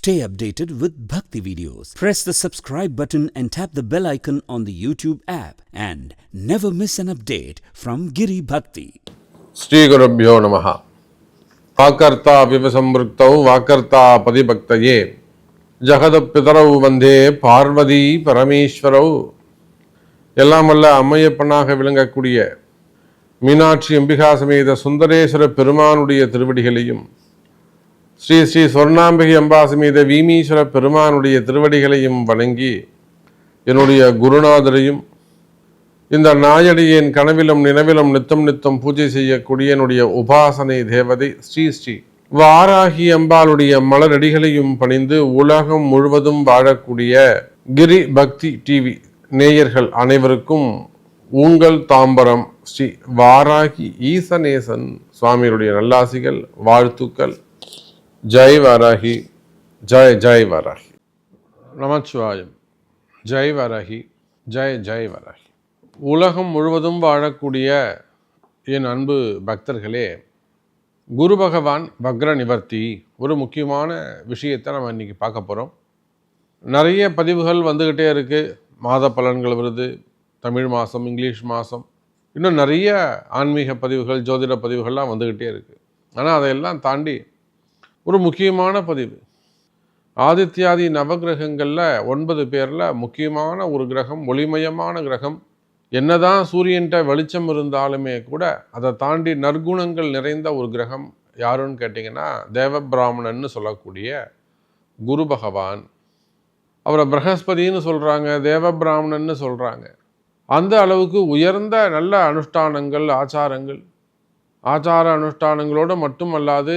Stay updated with Bhakti videos. Press the subscribe button and tap the bell icon on the YouTube app and never miss an update from Giri Bhakti. ஸ்ரீகுருப்போ நம வாக்கர்த்தா விவசம்பிருக்தௌ வாக்கர்த்தா பதிபக்தயே ஜகதப்பிதரௌ வந்தே பார்வதி பரமேஸ்வரௌ எல்லாம் வல்ல அம்மையப்பனாக விளங்கக்கூடிய மீனாட்சி அம்பிகா சமேத சுந்தரேஸ்வர பெருமானுடைய திருவடிகளையும் ஸ்ரீ ஸ்ரீ சொர்ணாம்பிகை அம்பா வீமீஸ்வர பெருமானுடைய திருவடிகளையும் வணங்கி என்னுடைய குருநாதரையும் இந்த நாயடியின் கனவிலும் நினைவிலும் நித்தம் நித்தம் பூஜை செய்யக்கூடிய என்னுடைய உபாசனை தேவதை ஸ்ரீ ஸ்ரீ வாராகி அம்பாளுடைய மலரடிகளையும் பணிந்து உலகம் முழுவதும் வாழக்கூடிய கிரி பக்தி டிவி நேயர்கள் அனைவருக்கும் உங்கள் தாம்பரம் ஸ்ரீ வாராகி ஈசநேசன் சுவாமியுடைய நல்லாசிகள் வாழ்த்துக்கள். ஜெய் வாராகி ஜெய் ஜெய் வாராகி நமச்சிவாயம் ஜெய் வாராகி ஜெய் ஜெய் வாராகி உலகம் முழுவதும் வாழக்கூடிய என் அன்பு பக்தர்களே குரு பகவான் பக்ர நிவர்த்தி ஒரு முக்கியமான விஷயத்தை நம்ம இன்றைக்கி பார்க்க போகிறோம் நிறைய பதிவுகள் வந்துக்கிட்டே இருக்குது மாத பலன்கள் வருது தமிழ் மாதம் இங்கிலீஷ் மாதம் இன்னும் நிறைய ஆன்மீக பதிவுகள் ஜோதிட பதிவுகள்லாம் வந்துக்கிட்டே இருக்குது ஆனால் அதையெல்லாம் தாண்டி ஒரு முக்கியமான பதிவு. ஆதித்யாதி நவகிரகங்களில் ஒன்பது பேரில் முக்கியமான ஒரு கிரகம் ஒளிமயமான கிரகம். என்னதான் சூரியன்கிட்ட வெளிச்சம் இருந்தாலுமே கூட அதை தாண்டி நற்குணங்கள் நிறைந்த ஒரு கிரகம் யாருன்னு கேட்டிங்கன்னா தேவ பிராமணன்னு சொல்லக்கூடிய குரு பகவான். அவரை பிரகஸ்பதின்னு சொல்கிறாங்க தேவ பிராமணன்னு சொல்கிறாங்க அந்த அளவுக்கு உயர்ந்த நல்ல அனுஷ்டானங்கள் ஆச்சாரங்கள். ஆச்சார அனுஷ்டானங்களோடு மட்டுமல்லாது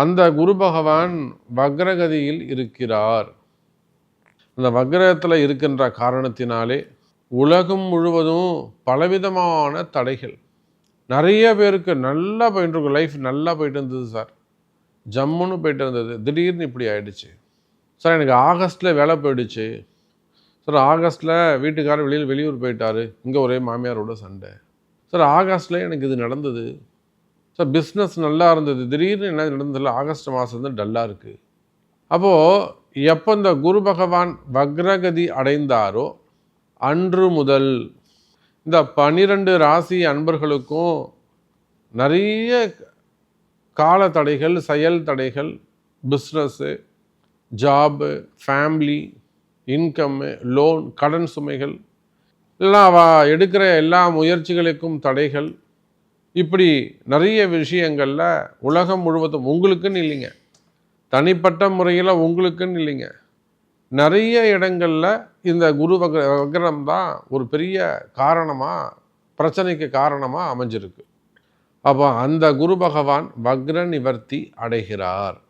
அந்த குரு பகவான் வக்ரகதியில் இருக்கிறார். அந்த வக்ரகத்தில் இருக்கின்ற காரணத்தினாலே உலகம் முழுவதும் பலவிதமான தடைகள். நிறைய பேருக்கு நல்லா போயிட்டு இருக்கும் லைஃப் நல்லா போயிட்டு இருந்தது சார் ஜம்முன்னு போயிட்டு இருந்தது. திடீர்னு இப்படி ஆயிடுச்சு. சார் எனக்கு ஆகஸ்ட்டில் வேலை போயிடுச்சு. சார் ஆகஸ்ட்டில் வீட்டுக்காரர் வெளியில் வெளியூர் போயிட்டார். இங்கே ஒரே மாமியாரோட சண்டை. சார் ஆகஸ்ட்டில் எனக்கு இது நடந்தது. ஸோ பிஸ்னஸ் நல்லா இருந்தது. திடீர்னு என்ன நடந்ததில்ல ஆகஸ்ட் மாதம் வந்து டல்லாக இருக்குது அப்போது எப்போ இந்த குரு பகவான் வக்ரகதி அடைந்தாரோ அன்று முதல் இந்த பனிரெண்டு ராசி அன்பர்களுக்கும் நிறைய கால தடைகள் செயல் தடைகள் business job family income loan கடன் சுமைகள் எல்லாம் அவ எடுக்கிற எல்லா முயற்சிகளுக்கும் தடைகள். இப்படி நிறைய விஷயங்களில் உலகம் முழுவதும் உங்களுக்குன்னு இல்லைங்க. தனிப்பட்ட முறையில் உங்களுக்குன்னு இல்லைங்க. நிறைய இடங்களில் இந்த குரு வக வக்ரம் தான் ஒரு பெரிய காரணமாக பிரச்சனைக்கு காரணமாக அமைஞ்சிருக்கு. அப்போ அந்த குரு பகவான் வக்ர நிவர்த்தி அடைகிறார்.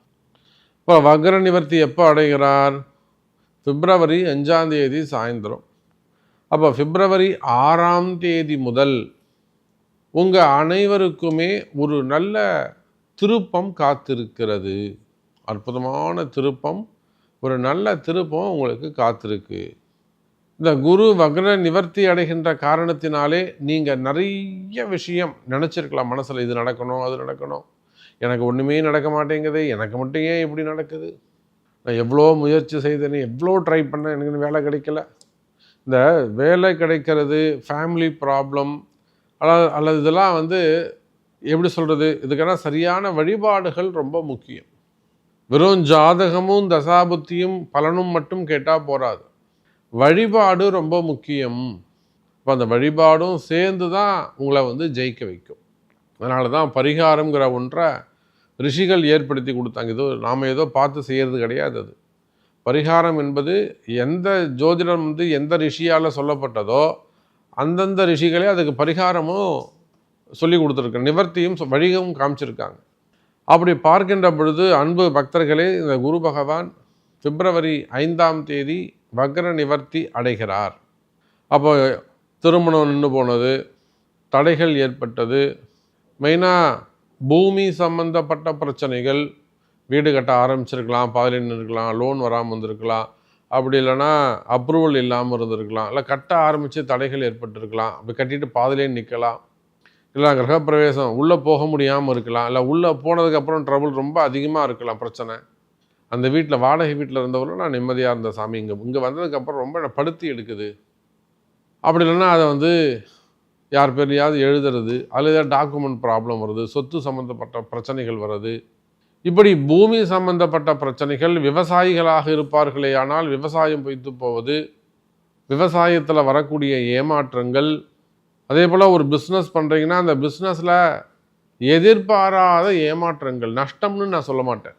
இப்போ வக்ர நிவர்த்தி எப்போ அடைகிறார்? பிப்ரவரி அஞ்சாம் தேதி சாயந்தரம். அப்போ பிப்ரவரி ஆறாம் தேதி முதல் உங்கள் அனைவருக்குமே ஒரு நல்ல திருப்பம் காத்திருக்கிறது. அற்புதமான திருப்பம். ஒரு நல்ல திருப்பம் உங்களுக்கு காத்திருக்கு. இந்த குரு வக்ர நிவர்த்தி அடைகின்ற காரணத்தினாலே நீங்கள் நிறைய விஷயம் நினச்சிருக்கலாம். மனசில் இது நடக்கணும் அது நடக்கணும். எனக்கு ஒன்றுமே நடக்க மாட்டேங்குது. எனக்கு மட்டும் ஏன் இப்படி நடக்குது? நான் எவ்வளோ முயற்சி செய்தேன் எவ்வளோ ட்ரை பண்ணேன் எனக்கு வேலை கிடைக்கல. இந்த வேலை கிடைக்கிறது ஃபேமிலி ப்ராப்ளம் அல்லது அல்லது இதெல்லாம் வந்து எப்படி சொல்கிறது இதுக்கெல்லாம் சரியான வழிபாடுகள் ரொம்ப முக்கியம். வெறும் ஜாதகமும் தசாபுத்தியும் பலனும் மட்டும் கேட்டால் போகாது வழிபாடு ரொம்ப முக்கியம். இப்போ அந்த வழிபாடும் சேர்ந்து தான் உங்களை வந்து ஜெயிக்க வைக்கும். அதனால தான் பரிகாரங்கிற ஒன்றை ரிஷிகள் ஏற்படுத்தி கொடுத்தாங்க. ஏதோ நாம் ஏதோ பார்த்து செய்கிறது கிடையாது அது. பரிகாரம் என்பது எந்த ஜோதிடம் வந்து எந்த ரிஷியால் சொல்லப்பட்டதோ அந்தந்த ரிஷிகளே அதுக்கு பரிகாரமும் சொல்லி கொடுத்துருக்க நிவர்த்தியும் வழிகவும் காமிச்சிருக்காங்க. அப்படி பார்க்கின்ற பொழுது அன்பு பக்தர்களே இந்த குரு பகவான் பிப்ரவரி ஐந்தாம் தேதி வக்ர நிவர்த்தி அடைகிறார். அப்போ திருமணம் நின்று போனது தடைகள் ஏற்பட்டது மெயினாக பூமி சம்பந்தப்பட்ட பிரச்சனைகள் வீடு கட்ட ஆரம்பிச்சிருக்கலாம் பாதியில் இருக்கலாம் லோன் வராமல் வந்திருக்கலாம் அப்படி இல்லைன்னா அப்ரூவல் இல்லாமல் இருந்திருக்கலாம். இல்லை கட்ட ஆரம்பித்து தடைகள் ஏற்பட்டிருக்கலாம். அப்படி கட்டிட்டு பாதிலே நிற்கலாம் இல்லை கிரகப்பிரவேசம் உள்ளே போக முடியாமல் இருக்கலாம். இல்லை உள்ளே போனதுக்கப்புறம் ட்ரபுள் ரொம்ப அதிகமாக இருக்கலாம் பிரச்சனை. அந்த வீட்டில் வாடகை வீட்டில் இருந்தவரும் நான் நிம்மதியாக இருந்த சாமி. இங்கே இங்கே வந்ததுக்கப்புறம் ரொம்ப படுத்தி எடுக்குது. அப்படி இல்லைன்னா அதை வந்து யார் பேர்லையாவது எழுதுறது அதில் ஏதாவது டாக்குமெண்ட் ப்ராப்ளம் வருது சொத்து சம்மந்தப்பட்ட பிரச்சனைகள் வருது இப்படி பூமி சம்பந்தப்பட்ட பிரச்சனைகள் விவசாயிகளாக இருப்பார்களே ஆனால் விவசாயம் பொய்த்து போவது விவசாயத்தில் வரக்கூடிய ஏமாற்றங்கள் அதே போல் ஒரு பிஸ்னஸ் பண்ணுறீங்கன்னா அந்த பிஸ்னஸில் எதிர்பாராத ஏமாற்றங்கள் நஷ்டம்னு நான் சொல்ல மாட்டேன்.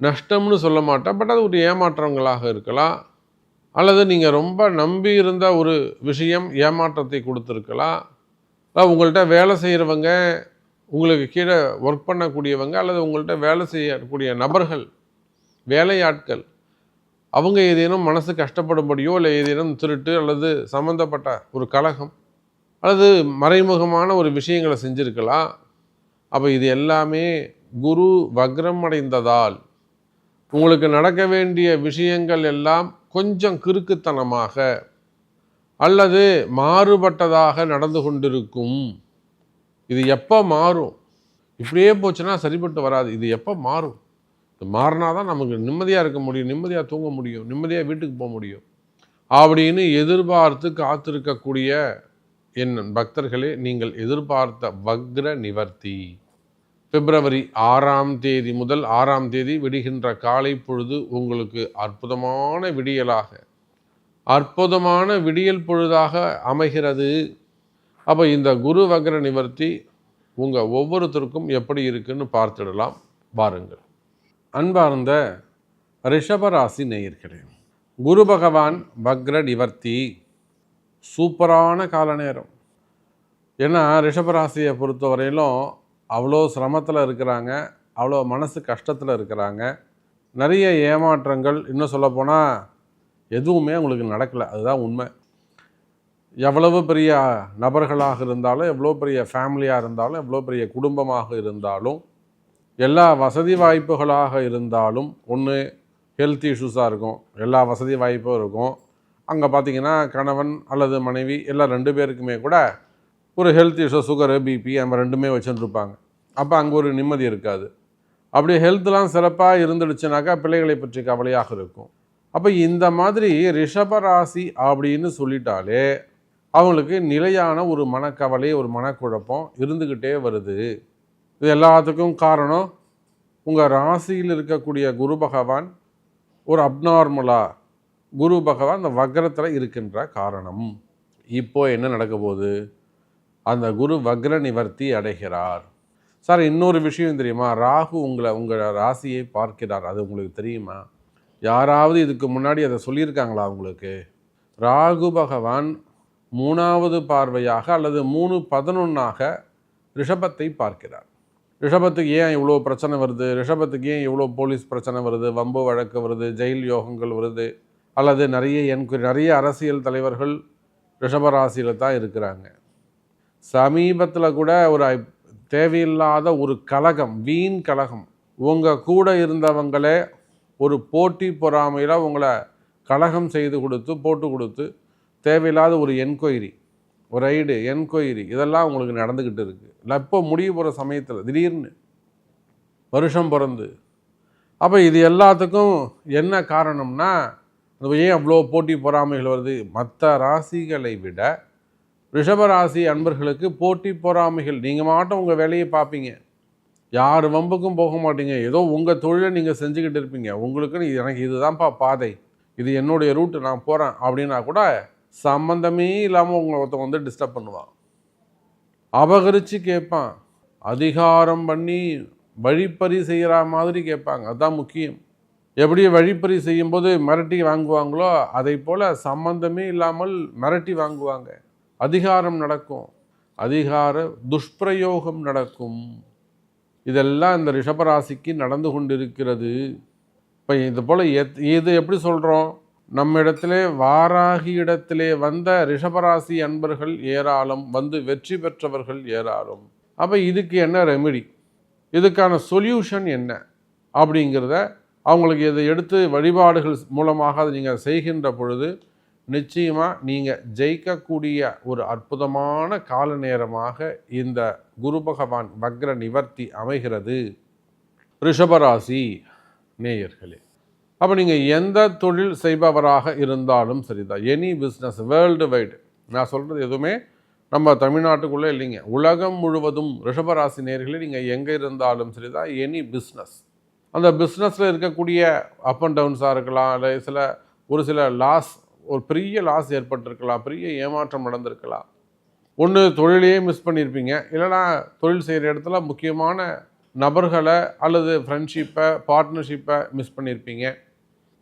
நஷ்டம்னு சொல்ல மாட்டேன் பட் அது ஒரு ஏமாற்றங்களாக இருக்கலாம் அல்லது நீங்கள் ரொம்ப நம்பி இருந்த ஒரு விஷயம் ஏமாற்றத்தை கொடுத்துருக்கலாம். உங்கள்கிட்ட வேலை செய்கிறவங்க உங்களுக்கு கீழே ஒர்க் பண்ணக்கூடியவங்க அல்லது உங்கள்கிட்ட வேலை செய்யக்கூடிய நபர்கள் வேலையாட்கள் அவங்க ஏதேனும் மனசு கஷ்டப்படும்படியோ இல்லை ஏதேனும் திருட்டு அல்லது சம்மந்தப்பட்ட ஒரு கலகம் அல்லது மறைமுகமான ஒரு விஷயங்களை செஞ்சுருக்கலாம். அப்போ இது எல்லாமே குரு வக்ரம் அடைந்ததால் உங்களுக்கு நடக்க வேண்டிய விஷயங்கள் எல்லாம் கொஞ்சம் கிறுக்குத்தனமாக அல்லது மாறுபட்டதாக நடந்து கொண்டிருக்கும். இது எப்போ மாறும்? இப்படியே போச்சுன்னா சரிப்பட்டு வராது. இது எப்போ மாறும்? இது மாறினா தான் நமக்கு நிம்மதியாக இருக்க முடியும் நிம்மதியாக தூங்க முடியும் நிம்மதியாக வீட்டுக்கு போக முடியும். அப்படின்னு எதிர்பார்த்து காத்திருக்கக்கூடிய என் பக்தர்களே நீங்கள் எதிர்பார்த்த வக்ர நிவர்த்தி. பிப்ரவரி ஆறாம் தேதி முதல் ஆறாம் தேதி விடுகின்ற காலை பொழுது உங்களுக்கு அற்புதமான விடியலாக அற்புதமான விடியல் பொழுதாக அமைகிறது. அப்போ இந்த குரு வக்ர நிவர்த்தி உங்கள் ஒவ்வொருத்தருக்கும் எப்படி இருக்குன்னு பார்த்துடலாம். பாருங்கள். அன்பார்ந்த ரிஷபராசி நேயர்களே குரு பகவான் வக்ர நிவர்த்தி சூப்பரான கால நேரம். ஏன்னா ரிஷபராசியை பொறுத்தவரையிலும் அவ்வளோ சிரமத்தில் இருக்கிறாங்க அவ்வளோ மனசு கஷ்டத்தில் இருக்கிறாங்க. நிறைய ஏமாற்றங்கள் இன்னும் சொல்லப்போனால் எதுவுமே அவங்களுக்கு நடக்கலை அதுதான் உண்மை. எவ்வளவு பெரிய நபர்களாக இருந்தாலும் எவ்வளோ பெரிய ஃபேமிலியாக இருந்தாலும் எவ்வளோ பெரிய குடும்பமாக இருந்தாலும் எல்லா வசதி வாய்ப்புகளாக இருந்தாலும் ஒன்று ஹெல்த் இஷ்யூஸாக இருக்கும் எல்லா வசதி வாய்ப்பும் இருக்கும். அங்கே பார்த்திங்கன்னா கணவன் அல்லது மனைவி எல்லாம் ரெண்டு பேருக்குமே கூட ஒரு ஹெல்த் இஷ்யூ சுகரு பிபி நம்ம ரெண்டுமே வச்சுருப்பாங்க அப்போ அங்கே ஒரு நிம்மதி இருக்காது. அப்படி ஹெல்த்லாம் சிறப்பாக இருந்துடுச்சுனாக்கா பிள்ளைகளை பற்றி கவலையாக இருக்கும். அப்போ இந்த மாதிரி ரிஷபராசி அப்படின்னு சொல்லிட்டாலே அவங்களுக்கு நிலையான ஒரு மனக்கவலை ஒரு மனக்குழப்பம் இருந்துக்கிட்டே வருது. இது எல்லாத்துக்கும் காரணம் உங்கள் ராசியில் இருக்கக்கூடிய குரு பகவான் ஒரு அப்நார்மலாக குரு பகவான் அந்த வக்ரத்தில் இருக்கின்ற காரணம். இப்போ என்ன நடக்க போகுது? அந்த குரு வக்ர நிவர்த்தி அடைகிறார். சார் இன்னொரு விஷயம் தெரியுமா? ராகு உங்களை உங்கள் ராசியை பார்க்கிறார். அது உங்களுக்கு தெரியுமா? யாராவது இதுக்கு முன்னாடி அதை சொல்லியிருக்காங்களா உங்களுக்கு? ராகு பகவான் மூணாவது பார்வையாக அல்லது மூணு பதினொன்றாக ரிஷபத்தை பார்க்கிறார். ரிஷபத்துக்கு ஏன் இவ்வளோ பிரச்சனை வருது? ரிஷபத்துக்கு ஏன் இவ்வளோ போலீஸ் பிரச்சனை வருது? வம்பு வழக்கு வருது ஜெயில் யோகங்கள் வருது அல்லது நிறைய என்கொயரி நிறைய அரசியல் தலைவர்கள் ரிஷபராசியில் தான் இருக்கிறாங்க. சமீபத்தில் கூட ஒரு தேவையில்லாத ஒரு கலகம் வீண் கலகம். உங்கள் கூட இருந்தவங்களே ஒரு போட்டி பொறாமையில் உங்களை கலகம் செய்து கொடுத்து போட்டு கொடுத்து தேவையில்லாத ஒரு என்கொயரி ஒரு ரைடு என்கொயரி இதெல்லாம் உங்களுக்கு நடந்துக்கிட்டு இருக்குது இல்லை இப்போ முடிய போகிற சமயத்தில் திடீர்னு வருஷம் பிறந்து அப்போ இது எல்லாத்துக்கும் என்ன காரணம்னா ஏன் அவ்வளோ போட்டி பொறாமைகள் வருது? மற்ற ராசிகளை விட ரிஷபராசி அன்பர்களுக்கு போட்டி பொறாமைகள் நீங்கள் மாட்டோம் உங்கள் வேலையை பார்ப்பீங்க யார் வம்புக்கும் போக மாட்டீங்க. ஏதோ உங்கள் தொழிலை நீங்கள் செஞ்சுக்கிட்டு இருப்பீங்க. உங்களுக்குன்னு எனக்கு இதுதான்ப்பா பாதை. இது என்னுடைய ரூட்டு நான் போகிறேன் அப்படின்னா கூட சம்மந்தமே இல்லாமல் உங்களை ஒருத்தவங்க வந்து டிஸ்டர்ப் பண்ணுவான். அபகரித்து கேட்பான். அதிகாரம் பண்ணி வழிப்பறி செய்கிற மாதிரி கேட்பாங்க. அதுதான் முக்கியம். எப்படி வழிப்பறி செய்யும்போது மிரட்டி வாங்குவாங்களோ அதை போல் சம்பந்தமே இல்லாமல் மிரட்டி வாங்குவாங்க. அதிகாரம் நடக்கும். அதிகார துஷ்பிரயோகம் நடக்கும். இதெல்லாம் இந்த ரிஷபராசிக்கு நடந்து கொண்டிருக்கிறது. இப்போ இது போல் எத் இது எப்படி சொல்கிறோம் நம்மிடத்திலே வாராகி இடத்திலே வந்த ரிஷபராசி அன்பர்கள் ஏராளம் வந்து வெற்றி பெற்றவர்கள் ஏராளம். அப்போ இதுக்கு என்ன ரெமெடி இதுக்கான சொல்யூஷன் என்ன? அப்படிங்கிறத அவங்களுக்கு இதை எடுத்து வழிபாடுகள் மூலமாக அதை நீங்கள் செய்கின்ற பொழுது நிச்சயமாக நீங்கள் ஜெயிக்கக்கூடிய ஒரு அற்புதமான கால நேரமாக இந்த குரு பகவான் வக்ர நிவர்த்தி அமைகிறது. ரிஷபராசி நேயர்களே. அப்போ நீங்கள் எந்த தொழில் செய்பவராக இருந்தாலும் சரிதான். எனி பிஸ்னஸ் வேர்ல்டு வைடு நான் சொல்கிறது எதுவுமே நம்ம தமிழ்நாட்டுக்குள்ளே இல்லைங்க. உலகம் முழுவதும் ரிஷபராசி நேர்களை நீங்கள் எங்கே இருந்தாலும் சரிதான். எனி பிஸ்னஸ் அந்த பிஸ்னஸில் இருக்கக்கூடிய அப் அண்ட் டவுன்ஸாக இருக்கலாம் இல்லை சில ஒரு சில லாஸ் ஒரு பெரிய லாஸ் ஏற்பட்டிருக்கலாம் பெரிய ஏமாற்றம் நடந்திருக்கலாம். ஒன்று தொழிலையே மிஸ் பண்ணியிருப்பீங்க இல்லைனா தொழில் செய்கிற இடத்துல முக்கியமான நபர்களை அல்லது ஃப்ரெண்ட்ஷிப்பை பார்ட்னர்ஷிப்பை மிஸ் பண்ணியிருப்பீங்க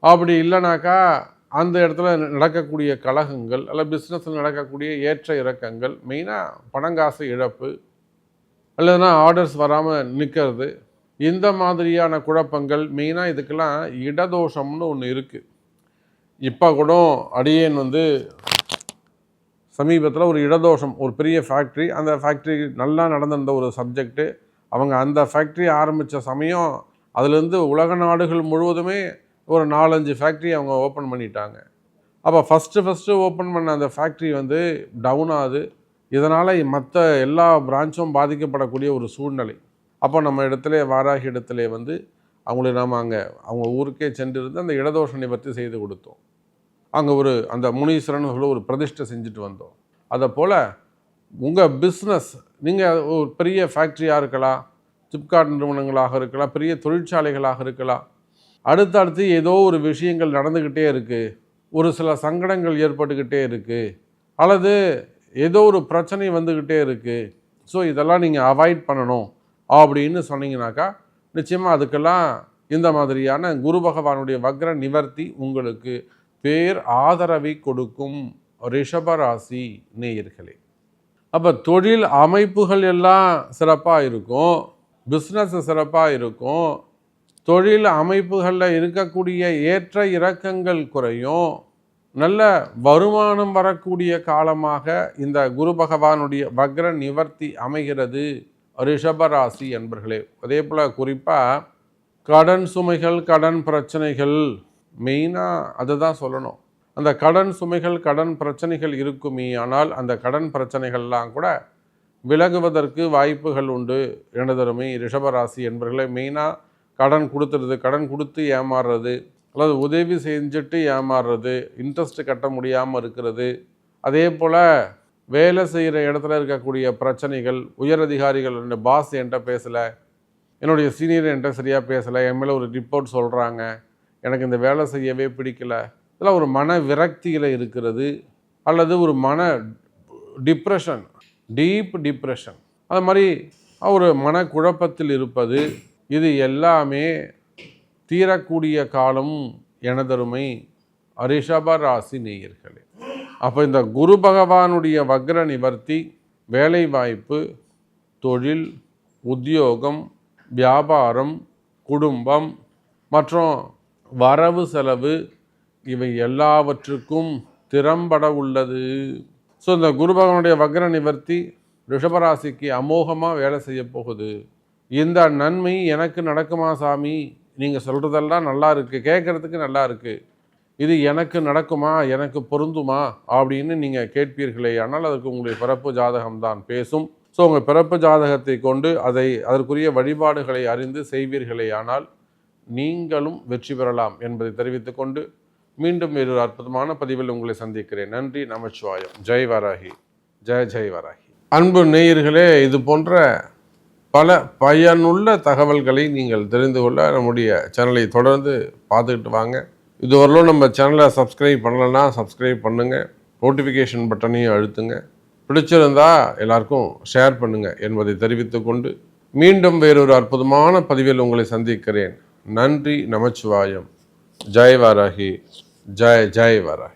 அப்படி இல்லைனாக்கா அந்த இடத்துல நடக்கக்கூடிய கழகங்கள் அல்ல பிஸ்னஸில் நடக்கக்கூடிய ஏற்ற இறக்கங்கள் மெயினாக பணங்காசு இழப்பு அல்லதுனா ஆர்டர்ஸ் வராமல் நிற்கிறது இந்த மாதிரியான குழப்பங்கள் மெயினாக இதுக்கெல்லாம் இடதோஷம்னு ஒன்று இருக்குது இப்போ கூட அடியேன் வந்து சமீபத்தில் ஒரு இடதோஷம் ஒரு பெரிய ஃபேக்ட்ரி அந்த ஃபேக்ட்ரி நல்லா நடந்திருந்த ஒரு சப்ஜெக்ட்டு அவங்க அந்த ஃபேக்ட்ரி ஆரம்பித்த சமயம் அதுலேருந்து உலக நாடுகள் முழுவதுமே ஒரு நாலஞ்சு ஃபேக்ட்ரி அவங்க ஓப்பன் பண்ணிட்டாங்க. அப்போ ஃபஸ்ட்டு ஃபஸ்ட்டு ஓப்பன் பண்ண அந்த ஃபேக்ட்ரி வந்து டவுன் ஆகுது. இதனால் மற்ற எல்லா பிரான்ச்சும் பாதிக்கப்படக்கூடிய ஒரு சூழ்நிலை. அப்போ நம்ம இடத்துல வாராகி இடத்துல வந்து அவங்களுக்கு நாம் அங்கே அவங்க ஊருக்கே சென்றிருந்து அந்த இடதோஷ நிவர்த்தி செய்து கொடுத்தோம். அங்கே ஒரு அந்த முனீஸ்வரன் சொல்லி ஒரு பிரதிஷ்டை செஞ்சுட்டு வந்தோம். அதை போல் உங்கள் பிஸ்னஸ் நீங்கள் ஒரு பெரிய ஃபேக்ட்ரியாக இருக்கலாம் ஃப்ளிப்கார்ட் நிறுவனங்களாக இருக்கலாம் பெரிய தொழிற்சாலைகளாக இருக்கலாம் அடுத்தடுத்து ஏதோ ஒரு விஷயங்கள் நடந்துக்கிட்டே இருக்குது ஒரு சில சங்கடங்கள் ஏற்பட்டுக்கிட்டே இருக்குது அல்லது ஏதோ ஒரு பிரச்சனை வந்துக்கிட்டே இருக்குது ஸோ இதெல்லாம் நீங்கள் அவாய்ட் பண்ணணும் அப்படின்னு சொன்னீங்கனாக்கா நிச்சயமாக அதுக்கெல்லாம் இந்த மாதிரியான குரு பகவானுடைய வக்ர நிவர்த்தி உங்களுக்கு பேர் ஆதரவை கொடுக்கும் ரிஷபராசி நேயர்களே. அப்போ தொழில் அமைப்புகள் எல்லாம் சிறப்பாக இருக்கும். பிஸ்னஸ் சிறப்பாக இருக்கும். தொழில் அமைப்புகளில் இருக்கக்கூடிய ஏற்ற இறக்கங்கள் குறையும். நல்ல வருமானம் வரக்கூடிய காலமாக இந்த குரு பகவானுடைய வக்ர நிவர்த்தி அமைகிறது. ரிஷபராசி என்பர்களே அதே போல் குறிப்பாக கடன் சுமைகள் கடன் பிரச்சனைகள் மெயினாக அதை தான் சொல்லணும். அந்த கடன் சுமைகள் கடன் பிரச்சனைகள் இருக்குமே ஆனால் அந்த கடன் பிரச்சனைகள்லாம் கூட விலகுவதற்கு வாய்ப்புகள் உண்டு. எனதருமை ரிஷபராசி என்பர்களே மெயினாக கடன் கொடுத்துறது கடன் கொடுத்து ஏமாறுறது அல்லது உதவி செஞ்சுட்டு ஏமாறுறது இன்ட்ரெஸ்ட் கட்ட முடியாமல் இருக்கிறது. அதே போல் வேலை செய்கிற இடத்துல இருக்கக்கூடிய பிரச்சனைகள் உயர் அதிகாரிகள் பாஸ் என்கிட்ட பேசலை என்னுடைய சீனியர் என்கிட்ட சரியாக பேசலை என் மேலே ஒரு ரிப்போர்ட் சொல்கிறாங்க எனக்கு இந்த வேலை செய்யவே பிடிக்கல. இதெல்லாம் ஒரு மன விரக்தியில் இருக்கிறது அல்லது ஒரு மன டிப்ரெஷன் டீப் டிப்ரெஷன் அது மாதிரி ஒரு மனக்குழப்பத்தில் இருப்பது இது எல்லாமே தீரக்கூடிய காலம் எனதருமை ரிஷப ராசி நேயர்களே. அப்போ இந்த குரு பகவானுடைய வக்ர நிவர்த்தி வேலை வாய்ப்பு தொழில் உத்தியோகம் வியாபாரம் குடும்பம் மற்றும் வரவு செலவு இவை எல்லாவற்றுக்கும் திறம்பட உள்ளது. ஸோ இந்த குரு பகவானுடைய வக்ர நிவர்த்தி ரிஷபராசிக்கு அமோகமாக வேலை செய்ய போகுது இந்த நன்மை எனக்கு நடக்குமா சாமி? நீங்கள் சொல்கிறதெல்லாம் நல்லா இருக்குது கேட்குறதுக்கு நல்லா இருக்குது இது எனக்கு நடக்குமா? எனக்கு பொருந்துமா? அப்படின்னு நீங்கள் கேட்பீர்களே ஆனால் அதுக்கு உங்களுடைய பிறப்பு ஜாதகம்தான் பேசும். ஸோ உங்கள் பிறப்பு ஜாதகத்தை கொண்டு அதை அதற்குரிய வழிபாடுகளை அறிந்து செய்வீர்களே ஆனால் நீங்களும் வெற்றி பெறலாம் என்பதை தெரிவித்துக்கொண்டு மீண்டும் ஒரு அற்புதமான பதிவில் உங்களை சந்திக்கிறேன். நன்றி நமச்சிவாயம். ஜெய் வராகி ஜெய் ஜெய் வராகி அன்பு நேயர்களே இது போன்ற பல பயனுள்ள தகவல்களை நீங்கள் தெரிந்து கொள்ள நம்முடைய சேனலை தொடர்ந்து பார்த்துக்கிட்டு வாங்க. இதுவரையிலும் நம்ம சேனலை சப்ஸ்கிரைப் பண்ணலைன்னா சப்ஸ்கிரைப் பண்ணுங்கள் நோட்டிஃபிகேஷன் பட்டனையும் அழுத்துங்க. பிடிச்சிருந்தா எல்லாருக்கும் ஷேர் பண்ணுங்கள் என்பதை தெரிவித்துக்கொண்டு மீண்டும் வேறொரு அற்புதமான பதிவில் உங்களை சந்திக்கிறேன். நன்றி நமச்சிவாயம். ஜெய் வாராகி ஜெய் ஜெய் வாராகி